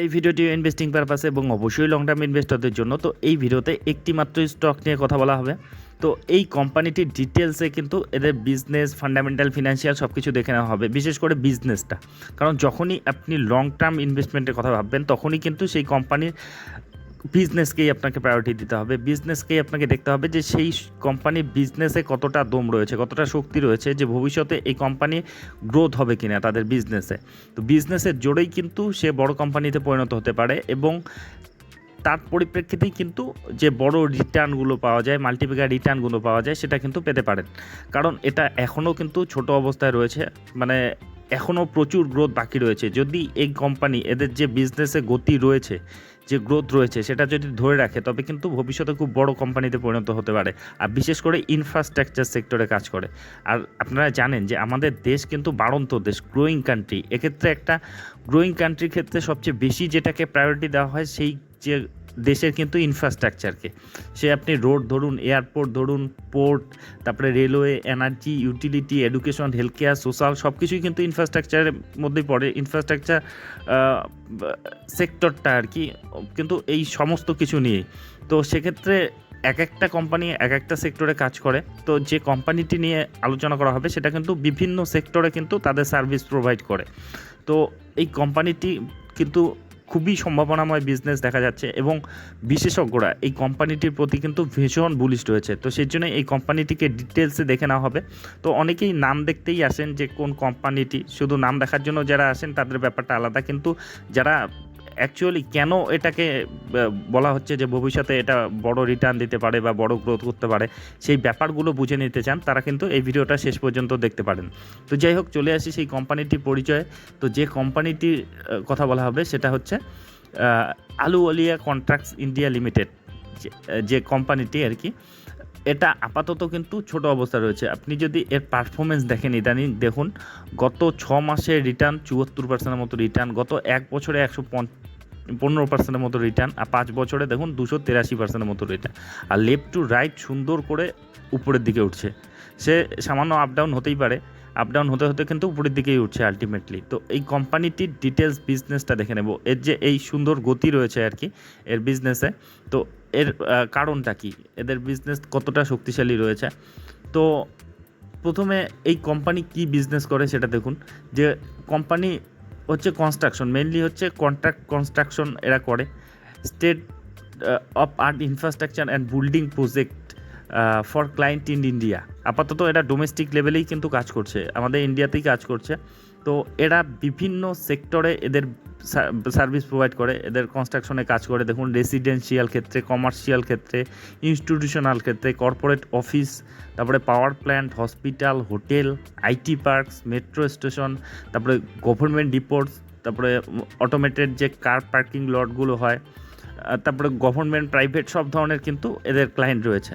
এই ভিডিওটি ইনভেস্টিং পারপাসে এবং অবশ্যই লং টার্ম ইনভেস্টরদের জন্য, তো এই ভিডিওতে একটি মাত্র স্টক নিয়ে কথা বলা হবে। তো এই কোম্পানিটির ডিটেলসে কিন্তু এদের বিজনেস ফান্ডামেন্টাল ফিনান্সিয়াল সব কিছু দেখে নেওয়া হবে, বিশেষ করে বিজনেসটা কারণ যখনই আপনি লং টার্ম ইনভেস্টমেন্টের কথা ভাববেন, তখনই কিন্তু সেই কোম্পানির বিজনেসকেই আপনাকে প্রায়োরিটি দিতে হবে। বিজনেসকেই আপনাকে দেখতে হবে যে সেই কোম্পানির বিজনেসে কতটা দম রয়েছে, কতটা শক্তি রয়েছে যে ভবিষ্যতে এই কোম্পানি গ্রোথ হবে কিনা তাদের বিজনেসে তো বিজনেসের জোরেই কিন্তু সে বড় কোম্পানিতে পরিণত হতে পারে এবং তার পরিপ্রেক্ষিতেই কিন্তু যে বড় রিটার্নগুলো পাওয়া যায় মাল্টিপিকার রিটার্নগুলো পাওয়া যায়, সেটা কিন্তু পেতে পারেন। কারণ এটা এখনও কিন্তু ছোট অবস্থায় রয়েছে মানে এখনও প্রচুর গ্রোথ বাকি রয়েছে। যদি এই কোম্পানি এদের যে বিজনেসে গতি রয়েছে, যে গ্রোথ রয়েছে, সেটা যদি ধরে রাখে, তবে কিন্তু ভবিষ্যতে খুব বড় কোম্পানিতে পরিণত হতে পারে। আর বিশেষ করে ইনফ্রাস্ট্রাকচার সেক্টরে কাজ করে। আর আপনারা জানেন যে আমাদের দেশ কিন্তু বাড়ন্ত দেশ গ্রোয়িং কান্ট্রি এক্ষেত্রে একটা গ্রোয়িং কান্ট্রির ক্ষেত্রে সবচেয়ে বেশি যেটাকে প্রায়োরিটি দেওয়া হয়, সেই যে দেশের কিন্তু ইনফ্রাস্ট্রাকচারকে সে আপনি রোড ধরুন এয়ারপোর্ট ধরুন পোর্ট তারপরে railway energy utility education health care social সব কিছুই কিন্তু ইনফ্রাস্ট্রাকচারের মধ্যেই পড়ে। ইনফ্রাস্ট্রাকচার সেক্টরটা আর কি, কিন্তু এই সমস্ত কিছু নিয়ে। তো সেক্ষেত্রে এক একটা কোম্পানি এক একটা সেক্টরে কাজ করে। তো যে কোম্পানিটি নিয়ে আলোচনা করা হবে, সেটা কিন্তু বিভিন্ন সেক্টরে কিন্তু তাদের সার্ভিস প্রোভাইড করে। তো এই কোম্পানিটি কিন্তু খুবই সম্ভাবনাময় বিজনেস দেখা যাচ্ছে এবং বিশেষজ্ঞরা এই কোম্পানিটির প্রতি কিন্তু ভীষণ বুলিশ রয়েছে। তো সেই জন্য এই কোম্পানিটিকে ডিটেলসে দেখে নেওয়া হবে। তো অনেকেই নাম দেখতেই আসেন যে কোন কোম্পানিটি শুধু নাম দেখার জন্য যারা আসেন তাদের ব্যাপারটা আলাদা। কিন্তু যারা অ্যাকচুয়ালি কেন এটাকে বলা হচ্ছে যে ভবিষ্যতে এটা বড় রিটার্ন দিতে পারে বা বড় গ্রোথ করতে পারে, সেই ব্যাপারগুলো বুঝে নিতে চান, তারা কিন্তু এই ভিডিওটা শেষ পর্যন্ত দেখতে পারেন। তো যাই হোক, চলে আসি সেই কোম্পানিটির পরিচয়। তো যে কোম্পানিটির কথা বলা হবে সেটা হচ্ছে আলু আলিয়া কন্ট্রাক্টস ইন্ডিয়া লিমিটেড যে কোম্পানিটি আর কি। এটা আপাতত কিন্তু ছোট অবস্থায় রয়েছে। আপনি যদি এর পারফরমেন্স দেখেন ইদানিং, দেখুন, গত ছ মাসে রিটার্ন চুয়াত্তর পার্সেন্টের মতো রিটার্ন গত এক বছরে একশো পনেরো পার্সেন্টের মতো রিটার্ন আর পাঁচ বছরে দেখুন, দুশো তেরাশি পার্সেন্টের মতো রিটার্ন আর লেফট টু রাইট সুন্দর করে উপরের দিকে উঠছে। সে সামান্য আপ ডাউন হতেই পারে। আপ ডাউন হতে হতে কিন্তু উপরের দিকেই উঠছে আলটিমেটলি তো এই কোম্পানিটির ডিটেলস বিজনেসটা দেখে নেব। এর যে এই সুন্দর গতি রয়েছে আর কি, এর বিজনেসে তো এর কারণটা কি? এদের বিজনেস কতটা শক্তিশালী রয়েছে? তো প্রথমে এই কোম্পানি কি বিজনেস করে সেটা দেখুন। যে কোম্পানি হচ্ছে কনস্ট্রাকশন মেনলি হচ্ছে কন্ট্রাক্ট কনস্ট্রাকশন এরা করে। State of art infrastructure and building project for client in India আপাতত এরা ডোমেস্টিক লেভেলেই কিন্তু কাজ করছে, আমাদের ইন্ডিয়াতেই কাজ করছে। তো এরা বিভিন্ন সেক্টরে এদের সার্ভিস প্রোভাইড করে, এদের কনস্ট্রাকশনে কাজ করে। দেখুন রেসিডেন্সিয়াল ক্ষেত্রে কমার্শিয়াল ক্ষেত্রে ইনস্টিটিউশনাল ক্ষেত্রে কর্পোরেট অফিস তারপরে power plant hospital hotel IT parks metro station তারপরে গভর্নমেন্ট ডিপোর্টস তারপরে অটোমেটেড যে কার পার্কিং লটগুলো হয় তারপরে গভর্নমেন্ট প্রাইভেট সব ধরনের কিন্তু এদের ক্লায়েন্ট রয়েছে।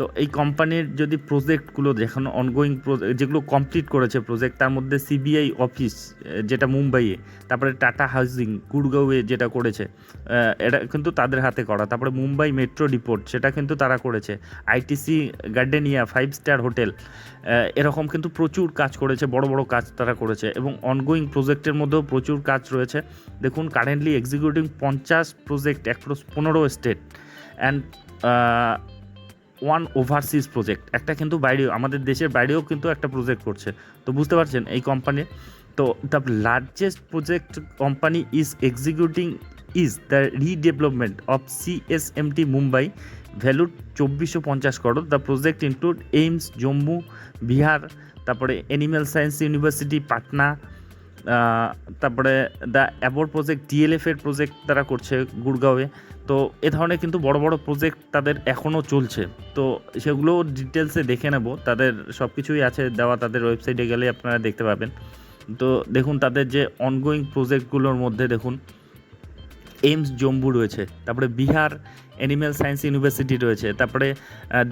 তো এই কোম্পানির যদি প্রজেক্টগুলো যেখানে অনগোয়িং যেগুলো কমপ্লিট করেছে প্রজেক্ট তার মধ্যে সিবিআই অফিস যেটা মুম্বাইয়ে, তারপরে টাটা হাউজিং গুড়গাঁওয়ে যেটা করেছে এটা কিন্তু তাদের হাতে করা। তারপরে মুম্বাই মেট্রো ডিপোর্ট, সেটা কিন্তু তারা করেছে। ITC Gardenia five star hotel এরকম কিন্তু প্রচুর কাজ করেছে, বড় বড় কাজ তারা করেছে এবং অনগোয়িং প্রজেক্টের মধ্যেও প্রচুর কাজ রয়েছে। দেখুন কারেন্টলি এক্সিকিউটিং পঞ্চাশ প্রজেক্ট অ্যাক্রস পনেরো state and one overseas project একটা কিন্তু বাইরেও, আমাদের দেশের বাইরেও কিন্তু একটা প্রজেক্ট করছে। তো বুঝতে পারছেন এই কোম্পানির তো the largest project company is executing is the redevelopment of CSMT Mumbai valued চব্বিশশো পঞ্চাশ crore the project include AIIMS Jammu Bihar তারপরে অ্যানিম্যাল সায়েন্স ইউনিভার্সিটি পাটনা তারপরে দ্য অ্যাবোর প্রজেক্ট ডিএলএফ এর প্রজেক্ট তারা করছে গুড়গাঁওয়ে। তো এ ধরনের কিন্তু বড় বড় প্রজেক্ট তাদের এখনও চলছে। তো সেগুলো ডিটেলসে দেখে নেব। তাদের সব কিছুই আছে দেওয়া, তাদের ওয়েবসাইটে গেলে আপনারা দেখতে পাবেন। তো দেখুন, তাদের যে অনগোয়িং প্রজেক্টগুলোর মধ্যে দেখুন এইমস জম্বু রয়েছে, তারপরে বিহার অ্যানিম্যাল সায়েন্স ইউনিভার্সিটি রয়েছে, তারপরে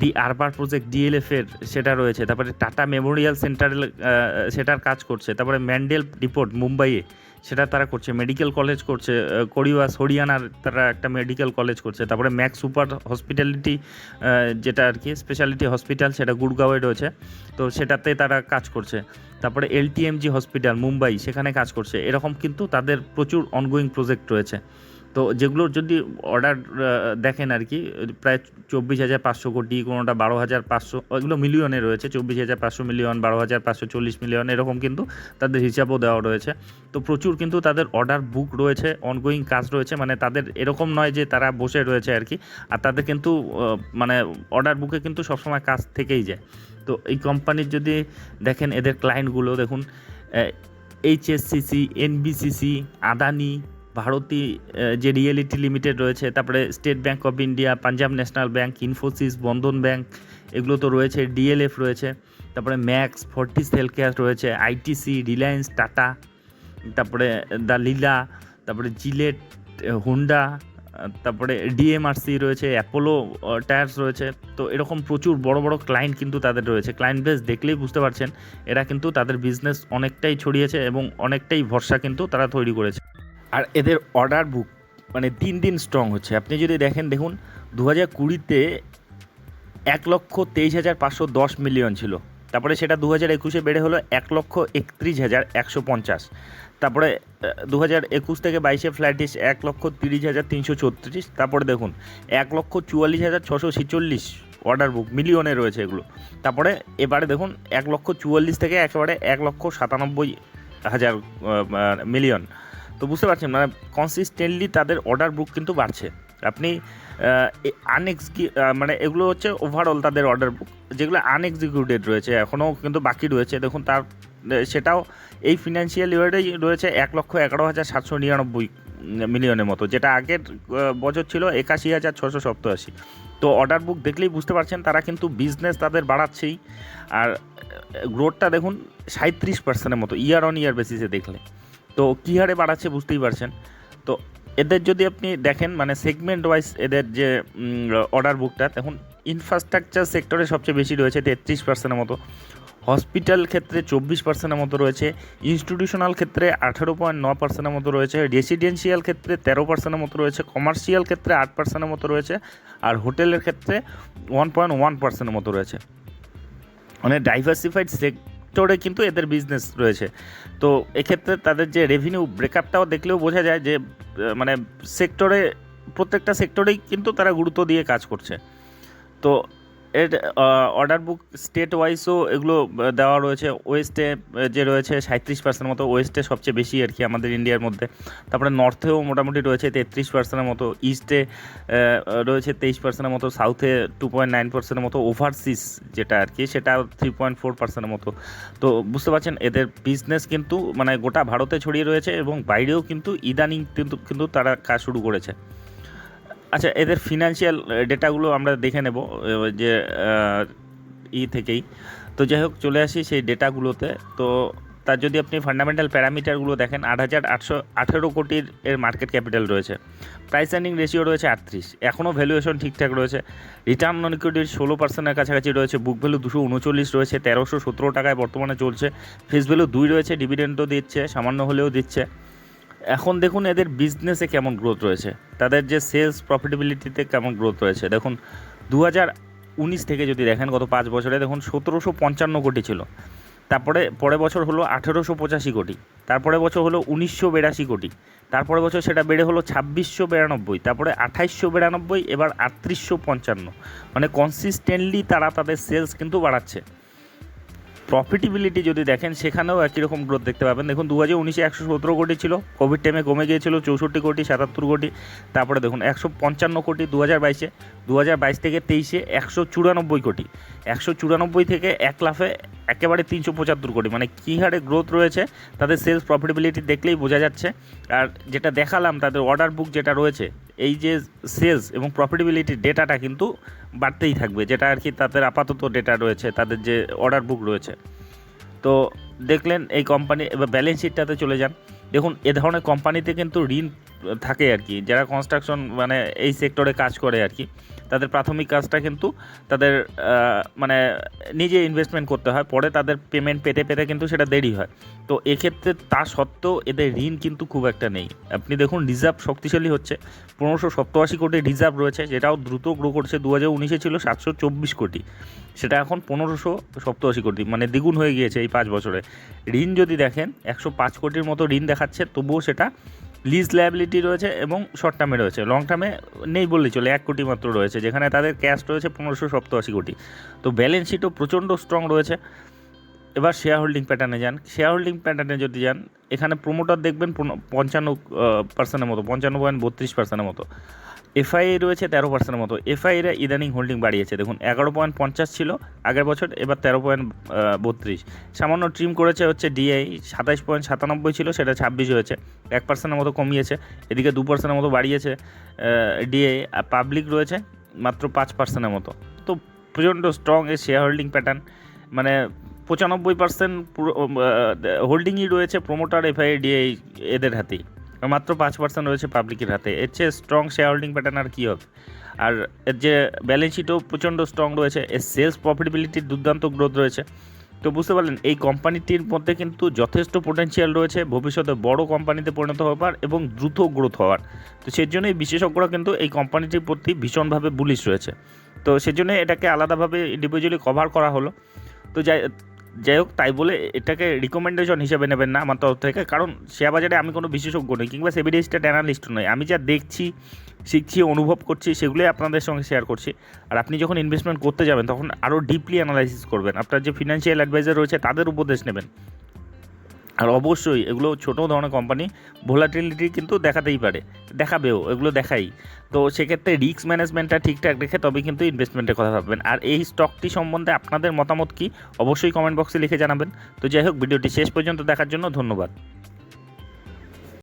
দি আরবার প্রজেক্ট ডিএলএফ এর সেটা রয়েছে, তারপরে টাটা মেমোরিয়াল সেন্টার সেটার কাজ করছে, তারপরে ম্যান্ডেল রিপোর্ট মুম্বাইয়ে সেটা তারা করছে মেডিকেল কলেজ করছে করিওয়াস হরিয়ানার তারা একটা মেডিকেল কলেজ করছে, তারপরে ম্যাক্স সুপার হসপিটালিটি যেটা আর কি স্পেশালিটি হসপিটাল সেটা গুড়গাঁওয়ে রয়েছে, তো সেটাতে তারা কাজ করছে। তারপরে এলটিএমজি হসপিটাল মুম্বাই, সেখানে কাজ করছে। এরকম কিন্তু তাদের প্রচুর অনগোয়িং প্রজেক্ট রয়েছে। তো যেগুলোর যদি অর্ডার দেখেন আর কি, প্রায় চব্বিশ হাজার পাঁচশো কোটি, কোনোটা বারো হাজার পাঁচশো, এগুলো মিলিয়নে রয়েছে, চব্বিশ হাজার পাঁচশো মিলিয়ন, বারো হাজার পাঁচশো চল্লিশ মিলিয়ন, এরকম কিন্তু তাদের হিসাবও দেওয়া রয়েছে। তো প্রচুর কিন্তু তাদের অর্ডার বুক রয়েছে অনগোয়িং কাজ রয়েছে মানে তাদের এরকম নয় যে তারা বসে রয়েছে আর কি, আর তাদের কিন্তু মানে অর্ডার বুকে কিন্তু সবসময় কাজ থেকেই যায়। তো এই কোম্পানির যদি দেখেন এদের ক্লায়েন্টগুলো দেখুন এইচএসসিসি এনবিসিসি আদানি ভারতী যে রিয়েলিটি লিমিটেড রয়েছে, তারপরে State Bank of India Punjab National Bank Infosys Bandhan Bank এগুলো তো রয়েছে ডিএলএফ রয়েছে, তারপরে ম্যাক্স ফর্টিস হেলথ কেয়ার রয়েছে আইটিসি রিলায়েন্স টাটা তারপরে দ্য লীলা তারপরে জিলেট হুন্ডা তারপরে ডিএমআরসি রয়েছে অ্যাপোলো টায়ার্স রয়েছে, তো এরকম প্রচুর বড় বড় ক্লায়েন্ট কিন্তু তাদের রয়েছে। ক্লায়েন্ট বেস দেখলেই বুঝতে পারছেন, এরা কিন্তু তাদের বিজনেস অনেকটাই ছড়িয়েছে এবং অনেকটাই ভরসা কিন্তু তারা তৈরি করেছে। আর এদের অর্ডার বুক মানে দিন দিন স্ট্রং হচ্ছে। আপনি যদি দেখেন, দেখুন দু হাজার কুড়িতে এক লক্ষ তেইশ হাজার পাঁচশো দশ মিলিয়ন ছিল। তারপরে সেটা দু হাজার একুশে বেড়ে হলো এক লক্ষ একত্রিশ হাজার একশো পঞ্চাশ। তারপরে দু হাজার একুশ থেকে বাইশে ফ্ল্যাটিস এক লক্ষ তিরিশ হাজার তিনশো ছত্রিশ। তারপরে দেখুন, এক লক্ষ চুয়াল্লিশ হাজার ছশো ছেচল্লিশ অর্ডার বুক মিলিয়নে রয়েছে এগুলো। তারপরে এবারে দেখুন, এক লক্ষ চুয়াল্লিশ থেকে একেবারে এক লক্ষ সাতানব্বই হাজার মিলিয়ন তো বুঝতে পারছেন মানে কনসিস্টেন্টলি তাদের অর্ডার বুক কিন্তু বাড়ছে। আপনি আনএক্স মানে এগুলো হচ্ছে ওভারঅল তাদের অর্ডার বুক যেগুলো আনএক্সিকিউটেড রয়েছে এখনও কিন্তু বাকি রয়েছে। দেখুন তার, সেটাও এই ফিনান্সিয়াল ইয়ারেই রয়েছে এক লক্ষ এগারো হাজার সাতশো নিরানব্বই মিলিয়নের মতো, যেটা আগের বছর ছিল একাশি হাজার ছশো সপ্তাশি। তো অর্ডার বুক দেখলেই বুঝতে পারছেন, তারা কিন্তু বিজনেস তাদের বাড়াচ্ছেই। আর গ্রোথটা দেখুন সাঁত্রিশ পার্সেন্টের মতো ইয়ার অন ইয়ার বেসিসে দেখলে। তো কী হারে বাড়াচ্ছে বুঝতেই পারছেন। তো এদের যদি আপনি দেখেন মানে সেগমেন্ট ওয়াইজ এদের যে অর্ডার বুকটা তখন ইনফ্রাস্ট্রাকচার সেক্টরে সবচেয়ে বেশি রয়েছে তেত্রিশ পার্সেন্টের মতো। হসপিটাল ক্ষেত্রে চব্বিশ পার্সেন্টের মতো রয়েছে। ইনস্টিটিউশনাল ক্ষেত্রে আঠেরো পয়েন্ট ন পার্সেন্টের মতো রয়েছে। রেসিডেন্সিয়াল ক্ষেত্রে তেরো পার্সেন্টের মতো রয়েছে। কমার্শিয়াল ক্ষেত্রে আট পার্সেন্টের মতো রয়েছে। আর হোটেলের ক্ষেত্রে ওয়ান পয়েন্ট ওয়ান পার্সেন্টের মতো রয়েছে। মানে ডাইভার্সিফাইড সেক্টরে কিন্তু এদের বিজনেস রয়েছে। তো এক্ষেত্রে তাদের যে রেভিনিউ ব্রেকআপটাও দেখলেও বোঝা যায় যে মানে সেক্টরে প্রত্যেকটা সেক্টরেই কিন্তু তারা গুরুত্ব দিয়ে কাজ করছে। তো এর অর্ডার বুক স্টেট ওয়াইজও এগুলো দেওয়া রয়েছে। ওয়েস্টে যে রয়েছে সাঁত্রিশ পার্সেন্ট মতো ওয়েস্টে সবচেয়ে বেশি আর কি আমাদের ইন্ডিয়ার মধ্যে। তারপরে নর্থেও মোটামুটি রয়েছে তেত্রিশ পার্সেন্টের মতো। ইস্টে রয়েছে তেইশ পার্সেন্টের মতো। সাউথে টু পয়েন্ট নাইন পার্সেন্টের মতো। ওভারসিস যেটা আর কি, সেটা থ্রি পয়েন্ট ফোর পার্সেন্টের মতো। তো বুঝতে পারছেন, এদের বিজনেস কিন্তু মানে গোটা ভারতে ছড়িয়ে রয়েছে এবং বাইরেও কিন্তু ইদানিং কিন্তু কিন্তু তারা কাজ শুরু করেছে। আচ্ছা এদের ফিনান্সিয়াল ডেটাগুলো আমরা দেখে নেব যে ই থেকেই। তো যাই হোক, চলে আসি সেই ডেটাগুলোতে তো তার যদি আপনি ফান্ডামেন্টাল প্যারামিটারগুলো দেখেন, আট হাজার আটশো আঠেরো কোটির এর মার্কেট ক্যাপিটাল রয়েছে। প্রাইস আর্নিং রেশিও রয়েছে আটত্রিশ। এখনও ভ্যালুয়েশন ঠিকঠাক রয়েছে। রিটার্ন অন ইকুইটির ষোলো পার্সেন্টের কাছাকাছি রয়েছে। বুক ভ্যালু দুশো উনচল্লিশ রয়েছে। তেরোশো সতেরো টাকায় বর্তমানে চলছে। ফেস ভ্যালু দুই রয়েছে। ডিভিডেন্ডও দিচ্ছে। সামান্য হলেও দিচ্ছে। এখন দেখুন এদের বিজনেসে কেমন গ্রোথ রয়েছে। তাদের যে সেলস প্রফিটেবিলিটিতে কেমন গ্রোথ রয়েছে। দেখুন দু উনিশ থেকে যদি দেখেন, গত পাঁচ বছরে দেখুন সতেরোশো পঞ্চান্ন কোটি ছিল। তারপরে, পরের বছর হলো আঠেরোশো পঁচাশি কোটি। তারপরে বছর হলো উনিশশো বিরাশি কোটি। তারপরে বছর সেটা বেড়ে হলো ছাব্বিশশো বিরানব্বই। তারপরে আঠাইশশো বিরানব্বই, এবার আটত্রিশশো পঞ্চান্ন। মানে কনসিস্টেন্টলি তারা তাদের সেলস কিন্তু বাড়াচ্ছে। প্রফিটেবিলিটি যদি দেখেন, সেখানেও একই রকম গ্রোথ দেখতে পাবেন। দেখুন দু হাজার উনিশে একশো সতেরো কোটি ছিল কোভিড টাইমে কমে গিয়েছিল চৌষট্টি কোটি, সাতাত্তর কোটি। তারপরে দেখুন, একশো পঞ্চান্ন কোটি দু হাজার বাইশে। দু হাজার বাইশ থেকে তেইশে একশো চুরানব্বই কোটি। একশো চুরানব্বই থেকে এক লাফে একেবারে তিনশো পঁচাত্তর কোটি। মানে কী হারে গ্রোথ রয়েছে, তাদের সেলস প্রফিটেবিলিটি দেখলেই বোঝা যাচ্ছে। আর যেটা দেখালাম, তাদের অর্ডার বুক যেটা রয়েছে, এই যে সেলস এবং প্রফিটেবিলিটি ডেটাটা কিন্তু বাড়তেই থাকবে, যেটা আর কি তাদের আপাতত ডেটা রয়েছে, তাদের যে অর্ডার বুক রয়েছে। তো দেখলেন এই কোম্পানি এবার ব্যালেন্স শিটটাতে চলে যান। দেখুন, এ ধরনের কোম্পানিতে কিন্তু ঋণ থাকে আর কি, যারা কনস্ট্রাকশন মানে এই সেক্টরে কাজ করে আর কি। তাদের প্রাথমিক কাজটা কিন্তু তাদের মানে নিজে ইনভেস্টমেন্ট করতে হয়, পরে তাদের পেমেন্ট পেতে পেতে কিন্তু সেটা দেরি হয়। তো এক্ষেত্রে তা সত্ত্বেও এদের ঋণ কিন্তু খুব একটা নেই। আপনি দেখুন রিজার্ভ শক্তিশালী হচ্ছে। পনেরোশো সপ্তআশি কোটি রিজার্ভ রয়েছে, যেটাও দ্রুত গ্রো করছে। দু হাজার উনিশে ছিল সাতশো চব্বিশ কোটি। সেটা এখন পনেরোশো সপ্তআশি কোটি মানে দ্বিগুণ হয়ে গিয়েছে এই পাঁচ বছরে। ঋণ যদি দেখেন, একশো পাঁচ কোটির মতো ঋণ দেখাচ্ছে, তবুও সেটা লিজ লায়াবিলিটি রয়েছে এবং শর্ট টার্মে রয়েছে। লং টার্মে নেই বললেই চলে, এক কোটি মাত্র রয়েছে। যেখানে তাদের ক্যাশ রয়েছে পনেরোশো সপ্তআশি কোটি। তো ব্যালেন্স শিটও প্রচণ্ড স্ট্রং রয়েছে। এবার শেয়ার হোল্ডিং প্যাটার্নে যান। শেয়ার হোল্ডিং প্যাটার্নে যদি যান, এখানে প্রোমোটার দেখবেন পঞ্চান্ন পার্সেন্টের মতো, পঞ্চান্ন পয়েন্ট বত্রিশ পার্সেন্টের মতো। এফআই রয়েছে তেরো পার্সেন্টের মতো। এফআইরা ইদানিং হোল্ডিং বাড়িয়েছে। দেখুন, এগারো পয়েন্ট পঞ্চাশ ছিল আগের বছর, এবার তেরো পয়েন্ট বত্রিশ। সামান্য ট্রিম করেছে হচ্ছে ডিআই সাতাইশ পয়েন্ট সাতানব্বই ছিল, সেটা ছাব্বিশ হয়েছে। এক পার্সেন্টের মতো কমিয়েছে। এদিকে দু পার্সেন্টের মতো বাড়িয়েছে ডিআই আর পাবলিক রয়েছে মাত্র পাঁচ পার্সেন্টের মতো। তো প্রচণ্ড স্ট্রং এই শেয়ার হোল্ডিং প্যাটার্ন মানে পঁচানব্বই পার্সেন্ট পুরো হোল্ডিংই রয়েছে প্রোমোটার এফআইডিআই এদের হাতেই মাত্র পাঁচ পার্সেন্ট রয়েছে পাবলিকের হাতে। এর চেয়ে স্ট্রং শেয়ার হোল্ডিং প্যাটার্ন আর কী হবে? আর এর যে ব্যালেন্স শিটও প্রচণ্ড স্ট্রং রয়েছে। এর সেলস প্রফিটেবিলিটির দুর্দান্ত গ্রোথ রয়েছে। তো বুঝতে পারলেন, এই কোম্পানিটির মধ্যে কিন্তু যথেষ্ট পোটেনশিয়াল রয়েছে। ভবিষ্যতে বড় কোম্পানিতে পরিণত হওয়ার এবং দ্রুত গ্রোথ হওয়ার। তো সেই জন্যই বিশেষজ্ঞরা কিন্তু এই কোম্পানিটির প্রতি ভীষণভাবে বুলিশ রয়েছে। তো সেজন্য এটাকে আলাদাভাবে ইন্ডিভিজুয়ালি কভার করা হলো। তো যাই যাই হোক তাই বলে এটাকে রিকমেন্ডেশন হিসেবে নেবেন না আমার তরফ থেকে। কারণ শেয়ার বাজারে আমি কোনো বিশেষজ্ঞ নই, কিংবা সেবি রেজিস্টার্ড অ্যানালিস্ট নই। আমি যা দেখছি, শিখছি, অনুভব করছি, সেগুলোই আপনাদের সঙ্গে শেয়ার করছি। আর আপনি যখন ইনভেস্টমেন্ট করতে যাবেন, তখন আরও ডিপলি অ্যানালাইসিস করবেন। আপনার যে ফিনান্সিয়াল অ্যাডভাইজার রয়েছে, তাদের উপদেশ নেবেন। আর অবশ্যই এগুলো ছোটো ধরনের কোম্পানি ভোলাটিলিটি কিন্তু দেখাতেই পারে, দেখাবেও, এগুলো দেখাই। তো সেক্ষেত্রে রিস্ক ম্যানেজমেন্টটা ঠিকঠাক রেখে তবে কিন্তু ইনভেস্টমেন্টের কথা ভাববেন। আর এই স্টকটি সম্বন্ধে আপনাদের মতামত কি, অবশ্যই কমেন্ট বক্সে লিখে জানাবেন। তো যাই হোক, ভিডিওটি শেষ পর্যন্ত দেখার জন্য ধন্যবাদ।